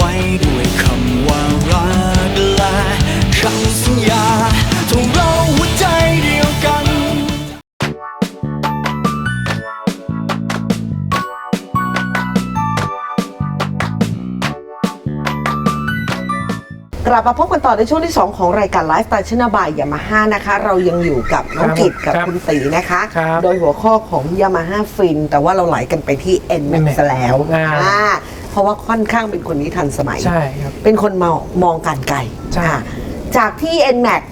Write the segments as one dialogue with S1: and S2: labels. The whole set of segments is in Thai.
S1: ไว้ด้วยคำว่ารักและคำสัญญาทงเราหัวใจเดียวกัน
S2: กลับมาพบกันต่อในช่วงที่ 2 ของรายการไลฟ์สไตล์ชนาบายยามาฮ่านะคะ เรายังอยู่กับน้อง
S3: ครับ
S2: กิตกับ
S3: ครับ
S2: คุณตีนะคะ
S3: ครับ
S2: โดยหัวข้อของยามาฮ่าฟิน แต่ว่าเราไหลกันไปที่ n m a x
S3: NMAX
S2: แล้ว
S3: อ่า
S2: อ่า เพราะว่าค่อนข้างเป็นคนนี้ทันสมัย
S3: ใช่ครับ
S2: เป็นคนมองมองการไกล
S3: ใช่
S2: อ่าจากที่ n m a x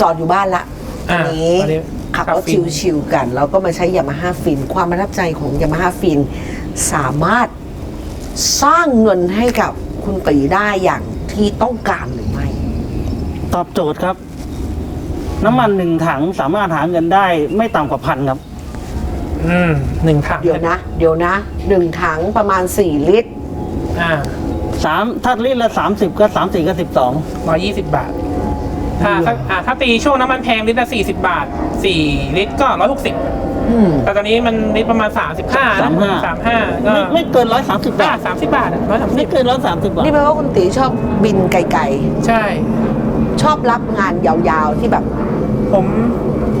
S2: จอดอยู่บ้านละตอ
S3: อ่าน
S2: นี้
S3: ตอนนี้
S2: ขับ
S3: ขับ
S2: รถ
S3: ฟิน
S2: ชิวๆกัน แล้วก็มาใช้ยามาฮ่าฟิน ความประทับใจของยามาฮ่าฟิน สามารถสร้างเงินให้กับคุณตีได้อย่างที่ต้องการหรือไม่
S4: ตอบโจทย์ครับ น้ำมันหนึ่งถังสามารถหาเงินได้ไม่ต่ำกว่าพันครับ
S3: อืมหนึ่งถัง
S2: เดี๋ยวนะ เดี๋ยวนะหนึ่งถังประมาณ 4 ลิตร
S3: อ่า
S4: สามถ้าลิตรละสามสิบก็สามสี่ก็สิบสอง
S3: ร้อยยี่สิบบาท ถ้าถ้าอ่าถ้าตีช่วงน้ำมันแพงลิตรละสี่สิบบาทสี่ลิตรก็ร้อยหกสิบ
S2: อืม
S3: แต่ตอนนี้มันลิตรประมาณสามสิบห้า
S4: สามห้า
S3: สามห้าก็
S4: ไม่ไม่เกินร้อยสามสิบบา
S3: บา
S4: ท
S3: ทสามสิบบาทร้อยสามสิ
S4: ไม่
S3: บ
S4: เกินร้อยสามสิบบาท
S2: นี่แปลว่าคุณตีชอบบินไกล
S3: ใช่
S2: ๆ ชอบรับงานยาวๆที่แบบ
S3: ผม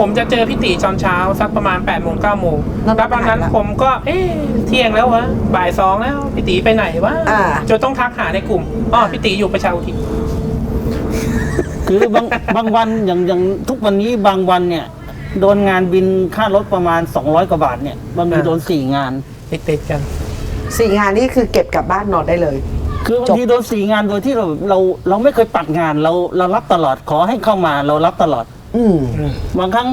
S3: ผมจะเจอพี่ตีตอนเช้าสักประมาณ8ปดโมงเก้าโมง
S2: แล้ว
S3: แล้ววันนั้น
S2: แล้ว
S3: ผมก็ เอ๊ะเที่ยงแล้ววะบ่ายสองแล้วพี่ตีไปไหนวะ
S2: อ่า
S3: จนต้องทักหาในกลุ่มอ๋อพี่ตีอยู่ประชาอุทิศ
S4: คือบาง บางวันอย่างอย่างทุกวันนี้บางวันเนี่ย โดนงานบินค่ารถประมาณ 200 กว่าบาทเนี่ยบางทีโดนสี่งาน
S3: ติดติดๆกัน
S2: สี่งานนี่คือเก็บกลับบ้านนอนได้เลย
S4: คือบางทีโดนสี่งานโดยที่เราเราเราไม่เคยปัดงานเราเรารับตลอดขอให้เข้ามาเรารับตลอด
S2: อืม
S4: บางครั้ง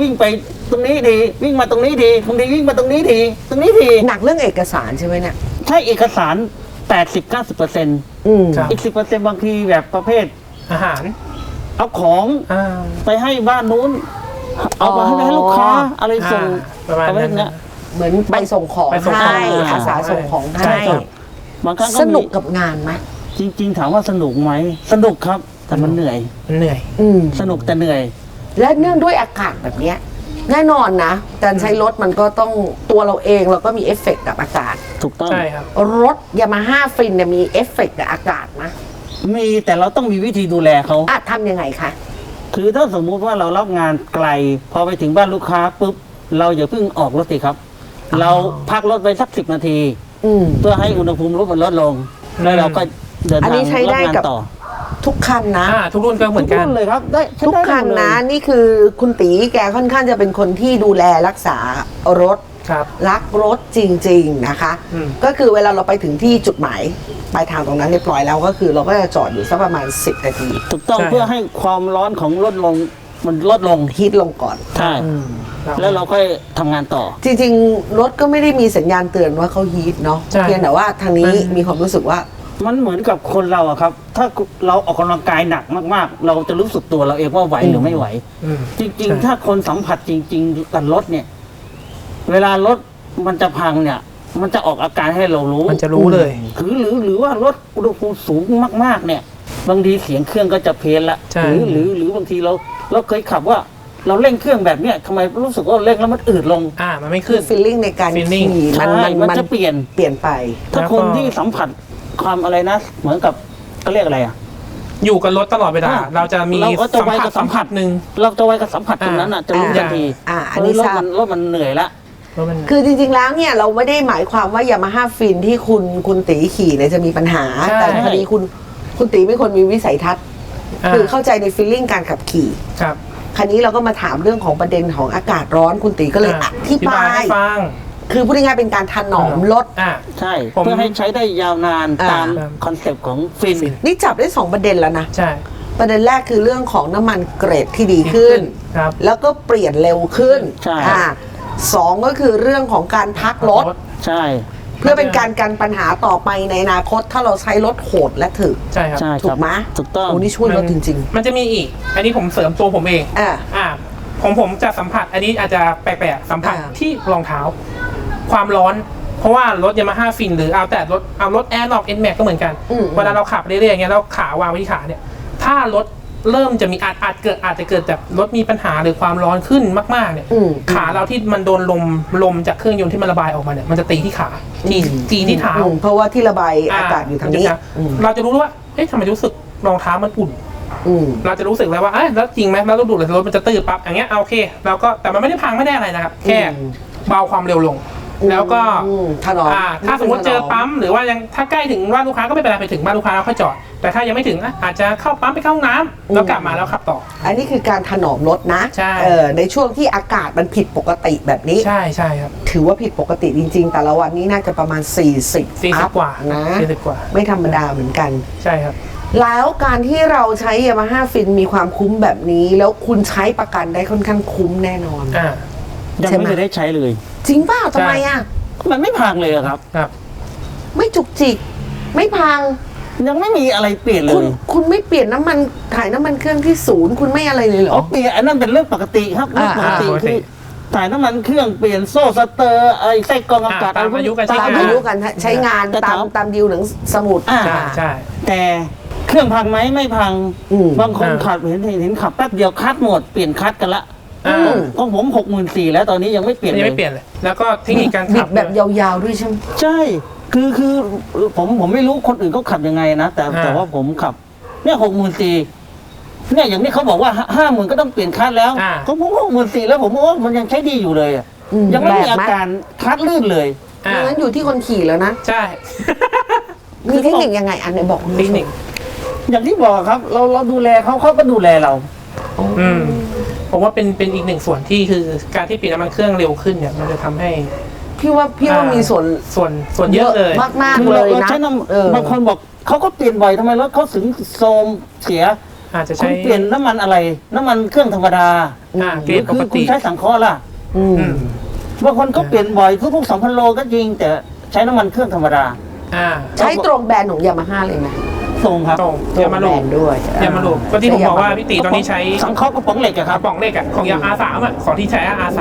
S4: วิ่งไปตรงนี้ดีวิ่งมาตรงนี้ดีบางทีวิ่งมาตรงนี้ดีตรงนี้ดี
S2: หนักเรื่องเอกสารใช่ไหมเนี่ย
S4: ใช่เอกสาร80-90%เปอร์เซ็นต์
S2: อืม
S3: ครับ
S4: อีก10%บางทีแบบประเภท
S3: อาหาร
S4: เอาของ
S3: อ่า
S4: ไปให้บ้านนู้น เอาไปให้ให้ลูกค้า อะไรส่ง
S3: อ่าประมาณ
S4: อะไร
S3: นั้น
S4: เนี้ย
S3: นะ
S2: เหมือนไปส่งของ
S3: ไปส่งของ
S2: ให้
S4: อ่า
S2: อาสาส่งของ
S3: ใช่
S2: ให้
S3: ครับ
S4: บางครั้งก็
S2: ส
S4: มี
S2: นุกกับงานไหม
S4: จริง ๆ ถามว่าสนุกไหม สนุกครับ แต่มันเหนื่อย
S3: มันเหนื่อย
S2: อืม
S4: สนุกแต่เหนื่อย
S2: และเนื่องด้วยอากาศแบบเนี้ยแน่นอนนะ การใช้รถมันก็ต้องตัวเราเองเราก็มีเอฟเฟกต์กับอากาศ
S4: ถูกต้อง
S3: ใช่ครับ
S2: รถยามาฮ่าฟินเนี่ยมีเอฟเฟกต์กับอากาศนะ
S4: มีแต่เราต้องมีวิธีดูแลเขา
S2: อะทำยังไงคะ
S4: คือถ้าสมมุติว่าเรารับงานไกล พอไปถึงบ้านลูกค้าปุ๊บ เราอย่าเพิ่งออกรถสิครับ เราพักรถไว้สักสิบนาที
S2: อืม
S4: เพื่อให้อุณหภูมิรถมันลดลง แล้วเราก็เดิน
S2: อัน
S4: ทาง
S2: นี้ใช้
S4: รับ
S2: ได้
S4: งาน
S2: กับ
S4: ต่อ
S2: ทุกคันนะ
S3: อ่าทุกรุ่นก็เหมือนกัน
S4: ทุรุ่เลยครับได้ใช้
S2: ทุก
S4: ได้
S2: คัน
S4: หมดเลย
S2: นะนี่คือคุณตีแกค่อนข้างจะเป็นคนที่ดูแลรักษารถ
S3: ครับ
S2: รักรถจริง ๆนะคะ
S3: อืม
S2: ก็คือเวลาเราไปถึงที่จุดหมายปลายทางตรงนั้นเรียบร้อยแล้วก็คือเราก็จะจอดอยู่สักประมาณ 10 นาที
S4: ถูกต้อง
S3: ใช่
S4: เพื่อให้ความร้อนของรถลงมันลดลง
S2: ฮีทลงก่อน
S4: ใช่แล้วเราค่อยทำงานต่อ
S2: จริงๆ รถก็ไม่ได้มีสัญญาณเตือนว่าเขาฮีทเนาะ
S3: ใช่
S2: เพียงแต่ว่าทางนี้
S3: มัน
S2: มีความรู้สึกว่า
S4: มันเหมือนกับคนเราอะครับ ถ้าเราออกกำลังกายหนักมากๆ เราจะรู้สึกตัวเราเองว่าไหวหรือไม่ไหว
S3: อืม
S4: จริง
S3: ใช่
S4: ๆถ้าคนสัมผัสจริง ๆ กับรถเนี่ย เวลารถมันจะพังเนี่ย มันจะออกอาการให้เรารู้
S3: มันจะรู้เลย
S4: หรือหรือหรือว่ารถอุณหภูมิสูงมาก ๆ เนี่ย บางทีเสียงเครื่องก็จะเพี้ยนละ
S3: ใช่
S4: หรือหรือหรือบางทีเราเราเคยขับว่าเราเร่งเครื่องแบบเนี้ยทำไมรู้สึกว่าเร่งแล้วมันอืดลง
S3: อ่า มันไม่
S2: คื
S3: ขึ้
S2: อนฟีลลิ่งในการ
S3: feeling
S2: ขี่มัน
S4: ใช่
S2: มัน
S4: มัน
S2: มัน
S4: จะเปลี่ยน
S2: เปลี่ยนไป
S4: ถ้า
S3: แล้วก็
S4: คนที่สัมผัส ความอะไรนะ เหมือนกับก็เรียกอะไรอะ
S3: อยู่กับรถตลอดเวลา
S4: อ่า
S3: เราจะมี
S4: เราก็จะ
S3: สัม
S4: ไว
S3: ผั
S4: กั
S3: ส
S4: บสั
S3: สั
S4: ม
S3: ม
S4: ผั
S3: ผั
S4: ส
S3: สหนึ่ง
S4: เราจะไวกับสัมผัสตรงนั้นอะจะรู้
S2: อ่า
S4: ทันที
S2: อ่าอันนี้
S4: เฮ้ยรถ
S2: ทราบ
S4: มันรถมันเหนื่อยละ
S3: แล้วมัน
S2: คือจริงๆ แล้วเนี่ยเราไม่ได้หมายความว่ายามาฮ่าฟินที่คุณคุณตีขี่เนี่ยจะมีปัญหา
S3: ใช่
S2: แต่พอดีคุณคุณตีเป็นคนมีวิสัยทัศน์าคือเข้าใจในฟีลลิ่งการขับขี่
S3: ครับ
S2: คราวนี้เราก็มาถามเรื่องของประเด็นของอากาศร้อนคุณตีก็เลยอธิบาย
S3: ให้ฟัง
S2: คือพูดง่ายๆเป็นการถนอมรถ
S3: อ่า
S4: ใช่
S3: ผม
S4: เพื่อให้ใช้ได้ยาวนาน
S2: อ่า
S4: ตามคอนเซปต์ของฟิน
S3: ฟิน
S2: นี่จับได้สองประเด็นแล้วนะ
S3: ใช่
S2: ประเด็นแรกคือเรื่องของน้ำมันเกรดที่ดีขึ้น
S3: ครับ
S2: แล้วก็เปลี่ยนเร็วขึ้น
S4: ใช่
S2: อ่าสองก็คือเรื่องของการพักรถ
S4: ใช่
S2: เพื่อเป็นการกันปัญหาต่อไปในอนาคต ถ้าเราใช้รถโหดและถึก
S3: ใช่ครับ
S4: ใช่
S2: ถู
S4: ครับ
S2: กไหม
S4: ถูกต้อง
S2: โอ้นี่ช่วยรถจริง
S3: มันจะมีอีก อันนี้ผมเสริมตัวผมเอง
S2: ๆ อ่า
S3: อ่า ผมผมจะสัมผัส อันนี้อาจจะแปลกๆ สัมผัส
S2: อ่า
S3: ที่รองเท้า ความร้อน เพราะว่ารถยามาฮ่าฟินหรือเอาแต่รถเอารถแอร์ล็อกเอ็นแม็กก็เหมือนกัน
S2: อืม
S3: เวลาเราขับเรื่อยๆอย่างเงี้ยแล้วขาวางไว้ที่ขาเนี่ย ถ้ารถเริ่มจะมีอาจอาจเกิดอาจจะเกิดจากรถมีปัญหาหรือความร้อนขึ้นมากๆเนี่ย
S2: อืม
S3: ขาเราที่มันโดนลมลมจากเครื่องยนต์ที่มันระบายออกมาเนี่ยมันจะตีที่ขาตีตีที่เท้า
S2: อืมเพราะว่าที่ระบายอากาศอยู่ทางนี้
S3: มัจะ
S2: อืม
S3: เราจะรู้ว่าเอ๊ะทำไมรู้สึกรองเท้ามันอุ่น
S2: อืม
S3: เราจะรู้สึกแล้วว่าเอ้ยแล้วจริงไหมแล้วเราดูดเลยรถมันจะตื้อปั๊บอย่างเงี้ยเอาโอเคเราก็แต่มันไม่ได้พังไม่ได้อะไรนะครับ แค่
S2: อืม
S3: เบาความเร็วลง แล้วก็
S2: อืมถนอม
S3: อ่าถ้าสมมติเจอปั๊มหรือว่ายังถ้าใกล้ถึงบ้านลูกค้าก็ไม่เป็นไรไปถึงบ้านลูกค้าแล้วค่อยจอด แต่ถ้ายังไม่ถึงอะอาจจะเข้าปั๊มไปเข้าห้องน้ำแล้วกลับมาแล้วขับต่อ
S2: อันนี้คือการถนอมรถนะ
S3: ใช่
S2: เออในช่วงที่อากาศมันผิดปกติแบบนี้
S3: ใช่ใช่ครับ
S2: ถือว่าผิดปกติจริง ๆ แต่ละวันนี้น่าจะประมาณ 40
S3: สี่สิ
S2: อั
S3: บ
S2: พ
S3: กว่า
S2: นะ
S3: สี่สิบกว่า
S2: ไม่ธรรมดาเหมือนกัน
S3: ใช่ครับ
S2: แล้วการที่เราใช้ยามาฮ่าฟินมีความคุ้มแบบนี้ แล้วคุณใช้ประกันได้ค่อนข้างคุ้มแน่นอน
S3: อ่า
S4: ยัง
S2: ใช่ไหม
S4: ไม่เคยได้ใช้เลย
S2: จริงเปล่าทำไมอะ
S4: มันไม่พังเลยอะครับ
S3: ครับ
S2: ไม่จุกจิก ไม่พัง
S4: ยังไม่มีอะไรเปลี่ยนเล
S2: คุณ
S4: ย
S2: คุณไม่เปลี่ยนน้ำมันถ่ายน้ำมันเครื่องที่ศูนย์คุณไม่อะไรเลยเหร
S4: อ๋
S2: อ
S4: อ เปลี่ยนอันนั้นเป็นเรื่องปกติครับเรื่องปกติ
S3: อ่าอ่า
S4: คือถ่ายน้ำมันเครื่องเปลี่ยนโซ่สเตอร์ไอ้ไส้กรองอากาศ
S3: อ่าตามอายุการใช้
S2: ตาม
S3: งน
S2: อายุกันใช้งาน
S4: แต่
S2: ตาม
S4: ถาม
S2: ตามดีลหนังสมุด
S4: อ่า
S3: ใช่ใช่
S4: แต่เครื่องพังไหมไม่พัง
S2: อืม
S4: บางคน
S3: อ่า
S4: ขับเห็นเห็นเห็นขับแป๊บเดียวคัดหมดเปลี่ยนคัดกันละ
S3: อ่า
S2: อืม
S4: ของผมหกหมื่นสี่แล้วตอนนี้ยังไม่เปลี่ยน
S3: ยัง
S4: เล
S3: ไม่
S4: ย
S3: เปลี่ยนเลย แล้วก็เทคนิคการ
S2: บิ
S3: ขั
S2: ด
S3: บ
S2: แบบยาวๆด้วยใช่ไหม
S4: ใช่ คือคือผมผมไม่รู้คนอื่นเขาขับยังไงนะแต่
S3: อ่า
S4: แต่ว่าผมขับ เนี่ยหกหมื่นสี่เนี่ยอย่างนี้เขาบอกว่าห้าหมื่นก็ต้องเปลี่ยนคัดแล้ว
S3: อ่า
S4: ของผมหกหมื่นสี่แล้วผมว่ามันยังใช้ดีอยู่เลยอะ
S2: อืม
S4: ยังไม่มี
S2: แปลก
S4: อา
S2: ไหม
S4: การคัดลื่นเลย
S3: อ่า
S2: ดังนั้นอยู่ที่คนขี่แล้วนะ
S3: ใช่
S2: มีเทคนิคยังไงอันไหนบอกคุณ
S3: เท
S2: ผู้
S3: ค
S2: ชม
S3: นิค
S4: อย่างที่บอกครับ เราเราดูแลเขาเขาก็ดูแลเรา
S3: อืม ผมว่าเป็นเป็นอีกหนึ่งส่วนที่คือการที่เปลี่ยนน้ำมันเครื่องเร็วขึ้นเนี่ยมันจะทำให้
S2: พี่ว่าพี่ว่า
S3: อ่ามี
S2: มีส่วน
S3: ส่วนส่วนเยอะเลย
S2: มากมาก
S4: คื
S2: ๆ
S4: อ
S2: เล
S4: เรา
S2: ย
S4: เรา
S2: นะ
S4: ใช้น้
S2: เออำ
S4: บางคนบอกเขาก็เปลี่ยนบ่อยทำไมรถเขาถึงโทรมเสีย
S3: อาจจะ
S4: คุ
S3: ใช้
S4: ณเปลี่ยนน้ำมันอะไร น้ำมันเครื่องธรรมดา
S3: อ่า
S4: ห
S3: เกร
S4: รือ
S3: ดป
S4: คื
S3: ก
S4: อคุ
S3: ติ
S4: ณใช้สังเคราะห์ล่ะ
S2: อืม
S3: อืม
S4: บางคนก็เปลี่ยนบ่อยทุกๆสองพันโลก็จริงแต่ใช้น้ำมันเครื่องธรรมดา
S3: อ่า
S2: ใช้ตรงแบรนด์ของยามาฮ่าเลยไห ม
S4: ส่งครับ
S3: ตรง
S2: ตร
S3: ยางมา
S2: แบ
S3: โล
S2: ร
S3: ก
S2: นด์ด้วย
S3: ยามาโลกก็ที่ผมบอกว่าพี่ตีตอนนี้ใช้
S4: สังเคราะห์กระป๋องเหล็กอะ
S3: ก
S4: ครับ
S3: ระป๋องเหล็กอะของยา R3 อะของที่ใช้ R3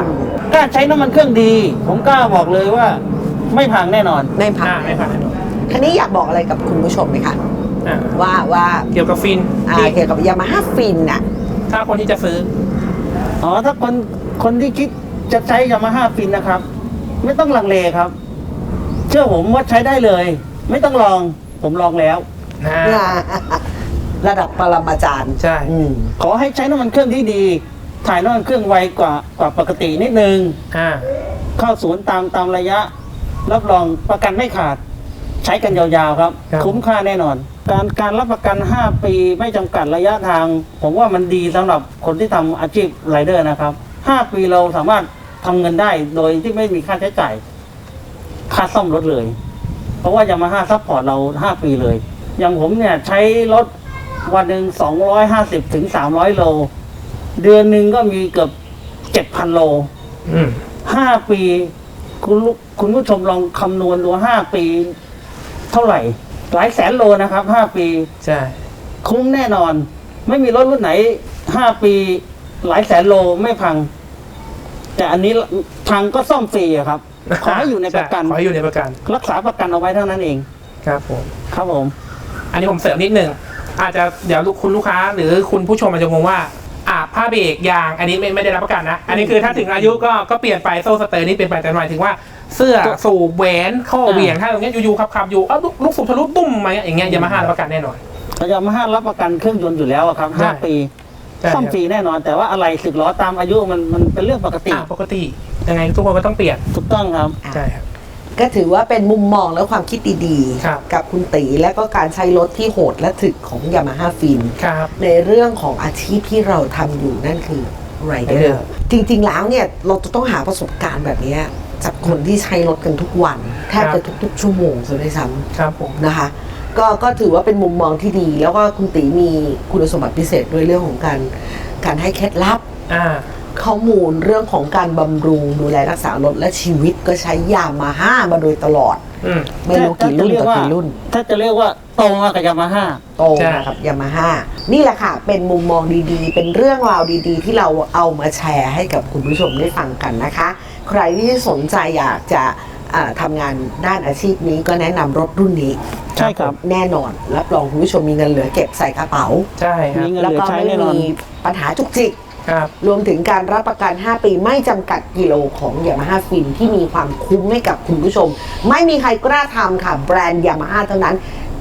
S4: ถ้าใช้น้ำมันเครื่องดี ผมกล้าบอกเลยว่า ไม่พังแน่นอน
S2: ไม่ผ่า
S3: อ่านไม่ผ่านแน่นอน
S2: ทีนี้อยากบอกอะไรกับคุณผู้ชมไหมคะ
S3: อ่า
S2: ว่าว่า
S3: เกี่ยวกับฟิน
S2: อ่า
S3: ที่
S2: เกี่ยวกับยามาฮ่าฟินน่ะ
S3: ถ้าคนที่จะซื้อ
S4: อ๋อถ้าคนคนที่คิดจะใช้ยามาฮ่าฟินนะครับ ไม่ต้องลังเลครับ เชื่อผมว่าใช้ได้เลย ไม่ต้องลองผมลองแล้ว
S3: นะ
S2: ระดับปรมาจารย์
S3: ใช่
S2: อืม
S4: ขอให้ใช้น้ำมันเครื่องที่ดี ถ่ายน้ำมันเครื่องไวกว่ากว่าปกตินิดนึง
S3: อ่า
S4: เข้าศูนย์ตามตามระยะ รับรองประกันไม่ขาด ใช้กันยาวๆครับ
S3: ครับ
S4: คุ้มค่าแน่นอน การการรับประกัน 5 ปีไม่จำกัดระยะทาง ผมว่ามันดีสำหรับคนที่ทำอาชีพไรเดอร์นะครับ 5 ปีเราสามารถทำเงินได้โดยที่ไม่มีค่าใช้จ่าย ค่าซ่อมรถเลย เพราะว่ายามาฮ่าซัพพอร์ตเรา 5 ปีเลย อย่างผมเนี่ยใช้รถวันหนึ่ง250ถึง300โล เดือนหนึ่งก็มีเกือบ7,000โล
S3: อืม
S4: ห้าปี คุณลูกคุณผู้ชมลองคำนวณดูห้าปี เท่าไหร่ หลายแสนโลนะครับห้าปี
S3: ใช่
S4: คุ้มแน่นอน ไม่มีรถรุ่นไหนห้าปี หลายแสนโลไม่พัง แต่อันนี้พังก็ซ่อมฟรีอะครับ ขอให้อยู่ในประกัน
S3: ช่ขอให้อยู่ในประกัน
S4: รักษาประกันเอาไว้เท่านั้นเอง
S3: ครับผม
S4: ครับผม
S3: อันนี้ผมเสริมนิดนึงอาจจะเดี๋ยวลูกคุณลูกค้าหรือคุณผู้ชมอาจจะงงว่าอ่าผ้าเบรกยางอันนี้ไม่ไม่ได้รับประกันนะ อันนี้คือถ้าถึงอายุก็ก็เปลี่ยนไปโซ่สเตอร์นี่เปลี่ยนไปแต่หมายถึงว่าเสื้อสูบแหวนข้อเหวี่ยงถ้าตรงเนี้ยอยู่ๆขับขับๆอยู่เอ้าลูกลูกสูบทะลุตุ้มมาอย่างเงี้ยยามาฮ่ารับประกันแน่นอน
S4: พยายามห้ารับประกันเครื่องยนต์อยู่แล้วอะครับห้า
S3: ใช่
S4: ปี
S3: ใช่
S4: ซ่อมฟรีแน่นอน แต่ว่าอะไรสึกล้อตามอายุมันมันเป็นเรื่องปกติ
S3: อ่าปกติยังไงทุกคนก็ต้องเปลี่ยน
S4: ถูกต้องครับ
S3: ใช่ครับ
S2: ก็ถือว่าเป็นมุมมองและความคิดดี
S3: ครับ
S2: กับคุณตีและก็การใช้รถที่โหดและถึกของยามาฮ่าฟิน
S3: ครับ
S2: ในเรื่องของอาชีพที่เราทำอยู่นั่นคือไรเดอ
S3: Rider
S2: ร์จริง ๆ แล้วเนี่ยเราจะต้องหาประสบการณ์แบบเนี้ยจากคนที่ใช้รถกันทุกวัน แทบ
S3: ครับ
S2: จะทุก ๆ ชั่วโมงซะด้วยซ้
S3: ครับผมำ
S2: นะคะก็ก็ถือว่าเป็นมุมมองที่ดี แล้วก็คุณตีมีคุณสมบัติพิเศษด้วยเรื่องของการการให้เคล็ดลับ
S3: อ่า
S2: ข้อมูลเรื่องของการบำรุงดูแลรักษารถและชีวิตก็ใช้ยามาฮ่ามาโดยตลอด
S3: อืม
S2: ไม่รู้กี่รุ่นต่อกี่รุ่น
S4: ถ้าจะเรียกว่าโตมากับยามาฮ่า
S2: โต
S3: ใช่
S2: มากับยามาฮ่านี่แหละค่ะเป็นมุมมองดีๆ เป็นเรื่องราวดีๆ ที่เราเอามาแชร์ให้กับคุณผู้ชมได้ฟังกันนะคะ ใครที่สนใจอยากจะอ่าทำงานด้านอาชีพนี้ก็แนะนำรถรุ่นนี้
S4: ใช่ครับ
S2: แน่นอนรับรองคุณผู้ชมมีเงินเหลือเก็บใส่กระเป๋า
S3: ใช่ครับ
S4: มีเงิน
S2: แล้ว
S4: เหลือ
S2: ก็
S4: ใช้
S2: ไม่
S4: แน่นอน
S2: มีปัญหาจุกจิก
S3: ครับ
S2: รวมถึงการรับประกัน 5 ปีไม่จำกัดกิโลของยามาฮ่าฟินที่มีความคุ้มให้กับคุณผู้ชม ไม่มีใครกล้าทำค่ะ แบรนด์ยามาฮ่าเท่านั้น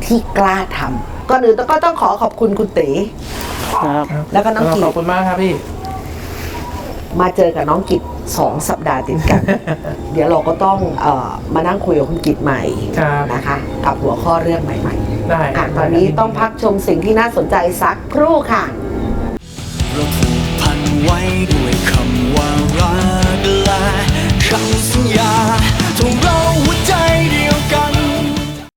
S2: ที่กล้าทำก่อนอื่นก็ต้องขอขอบคุณคุณเต๋
S4: ครับ
S2: แล้วก็น้องกิ
S3: ข
S2: จ
S3: อบคุณมากครับพี่
S2: มาเจอกับน้องกิจสองสัปดาห์ติดกัน เดี๋ยวเราก็ต้องเออมานั่งคุยกับคุณกิจใหม่
S3: ครับ
S2: นะคะ กับหัวข้อเรื่องใหม่ ๆ
S3: ได้
S2: อะตอนนี้ต้องพักชมสิ่งที่น่าสนใจสักครู่ค่ะ
S4: ด้วยคำว่ารักและค
S1: ำสัญญาของเรา